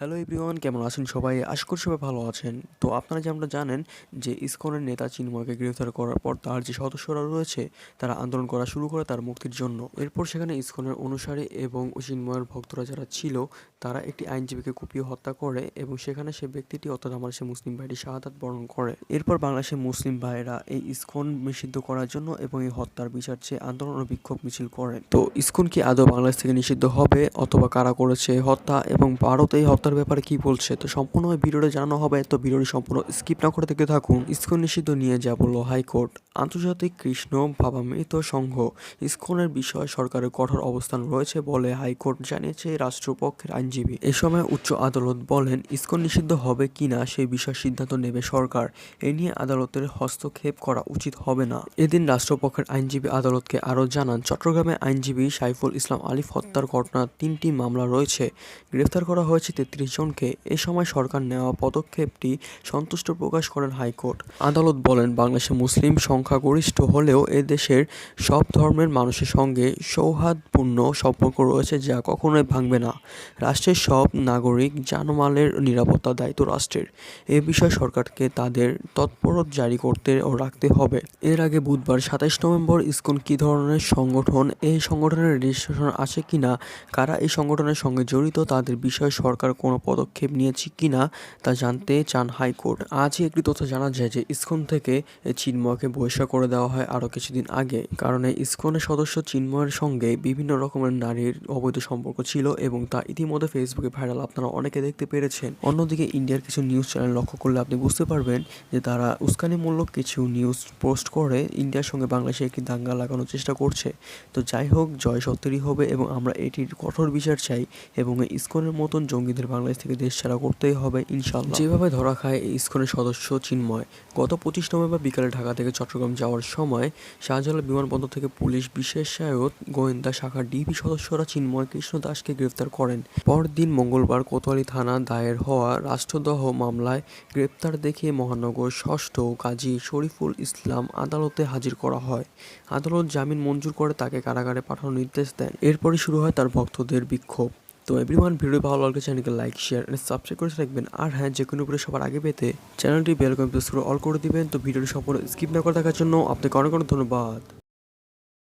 Hello everyone কেমন আছেন সবাই? আশা করি সবাই ভালো আছেন। তো আপনারা যেমনটা জানেন যে ইসকনের নেতা চিন্ময়কে গ্রেফতার করার পর তার যে সদস্যরা রয়েছে, তারা আন্দোলন করা শুরু করে তার মুক্তির জন্য। এরপর সেখানে ইসকনের অনুসারী এবং চিন্ময়ের ভক্তরা যারা ছিল, তারা একটি আইনজীবীকে কুপিয়ে হত্যা করে এবং সেখানে সে ব্যক্তিটি, অর্থাৎ আমার সে মুসলিম ভাইটি শাহাদাত বরণ করে। এরপর বাংলাদেশের মুসলিম ভাইরা এই ইসকন নিষিদ্ধ করার জন্য এবং এই হত্যার বিচার চেয়ে আন্দোলন ও বিক্ষোভ মিছিল করেন তো ইসকন কি আদৌ বাংলাদেশ থেকে নিষিদ্ধ হবে, অথবা কারা করেছে হত্যা এবং ভারত এই হত্যার ব্যাপারে কি বলছে? তো সম্পূর্ণ ভিডিওটা জানানো হবে, তো ভিডিওটি সম্পূর্ণ স্কিপ না করে দেখতে থাকুন। ইসকন নিষিদ্ধ নিয়ে যা বলল হাইকোর্ট। আন্তর্জাতিক কৃষ্ণ ভাবামৃত সংঘ। ইসকনের বিষয়ে সরকারের কঠোর অবস্থান রয়েছে বলে হাইকোর্ট জানিয়েছে রাষ্ট্রপক্ষের আইনজীবী। এ সময় উচ্চ আদালত বলেন, ইসকন নিষিদ্ধ হবে কিনা সেই বিষয়ে সিদ্ধান্ত নেবে সরকার। এ নিয়ে আদালতের হস্তক্ষেপ করা উচিত হবে না। এদিন রাষ্ট্রপক্ষের আইনজীবী আদালতকে আরও জানান, চট্টগ্রামে আইনজীবী সাইফুল ইসলাম আলিফ হত্যার ঘটনার তিনটি মামলা রয়েছে। গ্রেফতার করা হয়েছে তেত্রিশ জনকে এ সময় সরকার নেওয়া পদক্ষেপটি সন্তুষ্ট প্রকাশ করেন হাইকোর্ট। আদালত বলেন, বাংলাদেশে মুসলিম সংখ্যাগরিষ্ঠ হলেও এ দেশের সব ধর্মের মানুষের সঙ্গে সৌহার্দ্যপূর্ণ সম্পর্ক রয়েছে যা কখনোই ভাঙবে না। রাষ্ট্রের সব নাগরিক জানমালের নিরাপত্তা দায়িত্ব রাষ্ট্রের। এ বিষয়ে সরকারকে তাদের তৎপরত জারি করতে ও রাখতে হবে। এর আগে বুধবার সাতাইশ নভেম্বর ইসকন কী ধরনের সংগঠন, এই সংগঠনের রেজিস্ট্রেশন আছে কিনা, কারা এই সংগঠনের সঙ্গে জড়িত, তাদের বিষয়ে সরকার কোনো পদক্ষেপ নিয়েছে কিনা তা জানতে চান হাইকোর্ট। আজই একটি তথ্য জানা যায় যে ইসকন থেকে চিন্ময়কে বহিষ্কার করে দেওয়া হয় আরও কিছুদিন আগে। কারণ ইসকনের সদস্য চিন্ময়ের সঙ্গে বিভিন্ন রকমের নারীর অবৈধ সম্পর্ক ছিল এবং তা ইতিমধ্যে ফেসবুকে ভাইরাল। আপনারা অনেকে দেখতে পেরেছেন। অন্যদিকে ইন্ডিয়ার কিছু নিউজ চ্যানেল লক্ষ্য করলে আপনি বুঝতে পারবেন যে তারা উস্কানিমূলক কিছু নিউজ পোস্ট করে ইন্ডিয়ার সঙ্গে বাংলাদেশে একটি দাঙ্গা লাগানোর চেষ্টা করছে। তো যাই হোক, জয় সত্যেরই হবে এবং আমরা এটির কঠোর বিচার চাই এবং ইসকনের মতন জঙ্গিদের বাংলাদেশ থেকে দেশ ছাড়া করতেই হবে ইনশাল্লাহ যেভাবে ধরা খায় ইসকনের সদস্য চিন্ময়, গত পঁচিশ নভেম্বর বিকালে ঢাকা থেকে চট্টগ্রাম যাওয়ার সময় শাহজালাল বিমানবন্দর থেকে পুলিশ বিশেষায়ত গোয়েন্দা শাখার ডিবি সদস্যরা চিন্ময় কৃষ্ণ দাসকে গ্রেফতার করেন। পরদিন মঙ্গলবার কোতোয়ালি থানা দায়ের হওয়া রাষ্ট্রদ্রোহ মামলায় গ্রেপ্তার দেখিয়ে মহানগর ষষ্ঠ কাজী শরীফুল ইসলাম আদালতে হাজির করা হয়। আদালত জামিন মঞ্জুর করে তাকে কারাগারে পাঠানোর নির্দেশ দেন। এরপরই শুরু হয় তার ভক্তদের বিক্ষোভ। তো এভরিওয়ান ভিডিও ভালো লাগলে চ্যানেলকে লাইক শেয়ার অ্যান্ড সাবস্ক্রাইব করে রাখবেন। আর হ্যাঁ যে কোনো উপরে সবার আগে পেতে চ্যানেলটি বেল কম্পিউটার অল করে দিবেন। তো ভিডিওটি সম্পূর্ণ স্কিপ না করে দেখার জন্য আপনাকে অনেক অনেক ধন্যবাদ।